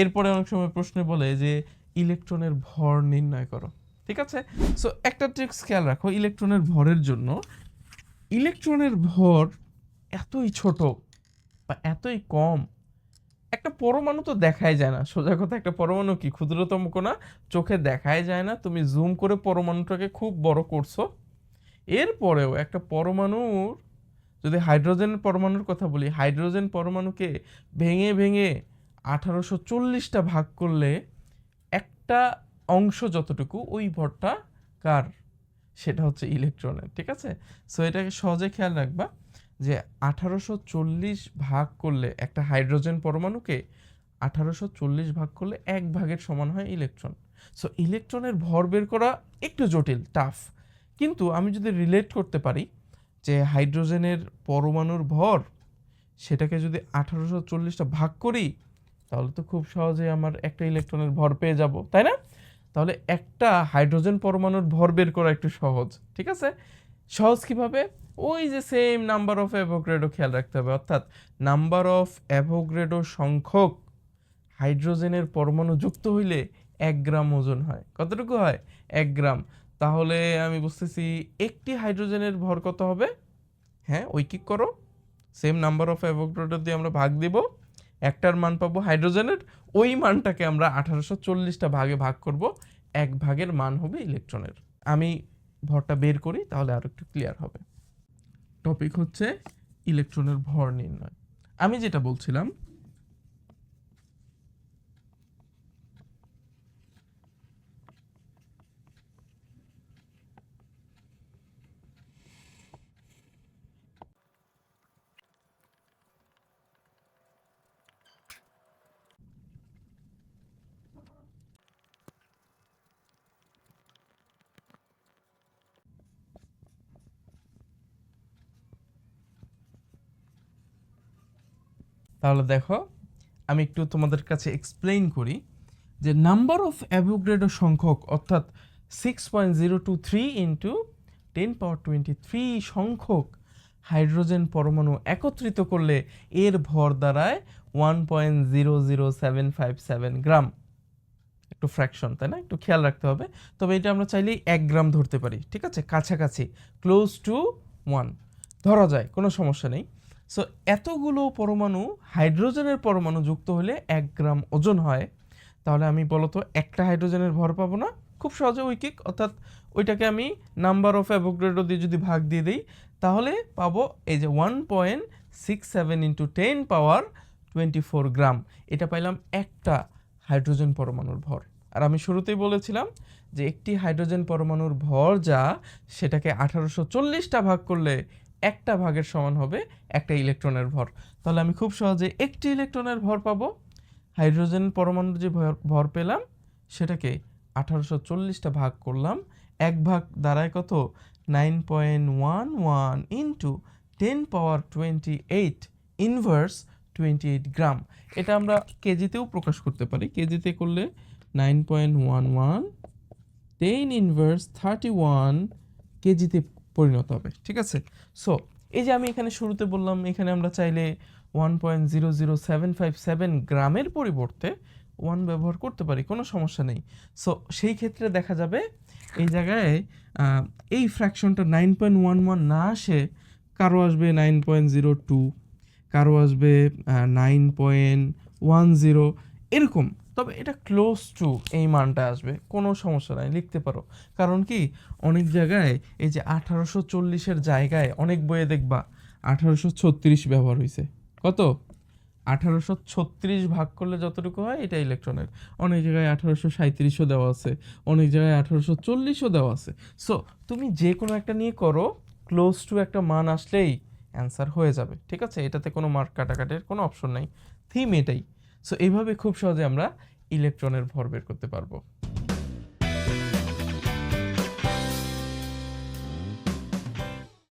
এরপরে অনেক সময় প্রশ্নে বলে যে ইলেকট্রনের ভর নির্ণয় করো, ঠিক আছে? সো একটা ট্রিক্স খেয়াল রাখো, ইলেকট্রনের ভরের জন্য। ইলেকট্রনের ভর এতই ছোট বা এতই কম, একটা পরমাণু তো দেখাই যায় না। সোজা কথা, একটা পরমাণু কি? ক্ষুদ্রতম কোনা, চোখে দেখাই যায় না। তুমি জুম করে পরমাণুটাকে খুব বড় করছ। এরপরেও একটা পরমাণুর, যদি হাইড্রোজেন পরমাণুর কথা বলি হাইড্রোজেন পরমাণুকে ভেঙে ভেঙে আঠারোশো চল্লিশটা ভাগ করলে একটা অংশ যতটুকু, ওই ভরটা কার? সেটা হচ্ছে ইলেকট্রনের, ঠিক আছে? সো এটাকে সহজে খেয়াল রাখবা যে আঠারোশো চল্লিশ ভাগ করলে একটা হাইড্রোজেন পরমাণুকে আঠারোশো চল্লিশ ভাগ করলে এক ভাগের সমান হয় ইলেকট্রন। সো ইলেকট্রনের ভর বের করা একটু জটিল টাফ কিন্তু আমি যদি রিলেট করতে পারি যে হাইড্রোজেনের পরমাণুর ভর, সেটাকে যদি আঠারোশো চল্লিশটা ভাগ করি তাহলে তো খুব সহজেই আমার একটা ইলেকট্রনের ভর পেয়ে যাব, তাই না? তাহলে একটা হাইড্রোজেন পরমাণুর ভর বের করা একটু সহজ, ঠিক আছে? সহজ কীভাবে? ওই যে সেম নাম্বার অফ অ্যাভোগ্রেডো খেয়াল রাখতে হবে, অর্থাৎ নাম্বার অফ অ্যাভোগ্রেডো সংখ্যক হাইড্রোজেনের পরমাণু যুক্ত হইলে এক গ্রাম ওজন হয়। কতটুকু হয়? এক গ্রাম। তাহলে আমি বুঝতেছি একটি হাইড্রোজেনের ভর কত হবে? হ্যাঁ ঐকিক করো? সেম নাম্বার অফ অ্যাভোগ্রেডো দিয়ে আমরা ভাগ দিব। একটার মান পাবো হাইড্রোজেনের, ওই মানটাকে আমরা আঠারোশো চল্লিশটা ভাগে ভাগ করব, এক ভাগের মান হবে ইলেকট্রনের। আমি ভরটা বের করি, তাহলে আরও একটু ক্লিয়ার হবে। টপিক হচ্ছে ইলেকট্রনের ভর নির্ণয়। আমি যেটা বলছিলাম তাহলে দেখো, আমি একটু তোমাদের কাছে এক্সপ্লেইন করি যে নাম্বার অফ অ্যাভোগ্রেডো সংখ্যক, অর্থাৎ six point zero two three into ten power twenty three সংখ্যক হাইড্রোজেন পরমাণু একত্রিত করলে এর ভর দাঁড়ায় one point zero zero seven five seven gram একটু ফ্র্যাকশন তাই না? একটু খেয়াল রাখতে হবে। তবে এটা আমরা চাইলেই এক গ্রাম ধরতে পারি, ঠিক আছে? কাছাকাছি ক্লোজ টু ওয়ান ধরা যায়, কোনো সমস্যা নেই। সো এতগুলো পরমাণু হাইড্রোজেনের পরমাণু যুক্ত হলে এক গ্রাম ওজন হয়। তাহলে আমি বলতো একটা হাইড্রোজেনের ভর পাবো না। খুব সহজে উইকিক অর্থাৎ ওইটাকে আমি নাম্বার অফ অ্যাভোগ্রেডো দিয়ে যদি ভাগ দিয়ে দিই, তাহলে পাবো এই যে one point six seven into ten power twenty four gram. এটা পাইলাম একটা হাইড্রোজেন পরমাণুর ভর। আর আমি শুরুতেই বলেছিলাম যে একটি হাইড্রোজেন পরমাণুর ভর যা সেটাকে আঠারোশো চল্লিশটা ভাগ করলে একটা ভাগের সমান হবে একটা ইলেকট্রনের ভর। তাহলে আমি খুব সহজে একটি ইলেকট্রনের ভর পাবো। হাইড্রোজেন পরমাণুর যে ভর- পেলাম, সেটাকে আঠারোশো চল্লিশটা ভাগ করলাম। এক ভাগ দাঁড়ায় কত? Nine point one one into ten power twenty eight inverse twenty eight gram. এটা আমরা কেজিতেও প্রকাশ করতে পারি। কেজিতে করলে nine point one one ten inverse thirty one কেজিতে পরিণত হবে, ঠিক আছে? সো এই যে আমি এখানে শুরুতে বললাম, এখানে আমরা চাইলে one point zero zero seven five seven গ্রামের পরিবর্তে ওয়ান ব্যবহার করতে পারি, কোনো সমস্যা নেই। সো সেই ক্ষেত্রে দেখা যাবে, এই জায়গায় এই ফ্র্যাকশনটা নাইন পয়েন্ট ওয়ান ওয়ান না আসে, কারও আসবে নাইন পয়েন্ট জিরো টু কারও আসবে নাইন পয়েন্ট ওয়ান জিরো এরকম। তবে এটা ক্লোজ টু এই মানটা আসবে, কোনো সমস্যা নাই, লিখতে পারো। কারণ কি, অনেক জায়গায় এই যে আঠারোশো চল্লিশের জায়গায় অনেক বইয়ে দেখবা, আঠারোশো ছত্রিশ ব্যবহার হয়েছে কত? আঠারোশো ছত্রিশ ভাগ করলে যতটুকু হয়, এটা ইলেকট্রনের অনেক জায়গায় আঠারোশো সাঁত্রিশও দেওয়া আছে, অনেক জায়গায় আঠারোশো চল্লিশও দেওয়া আছে। সো তুমি যে কোনো একটা নিয়ে করো ক্লোজ টু একটা মান আসলেই অ্যান্সার হয়ে যাবে, ঠিক আছে? এটাতে কোনো মার্ক কাটাকাটির কোনো অপশন নাই। থিম এটাই। সো এইভাবে খুব সহজে আমরা ইলেকট্রনের ভর বের করতে পারব।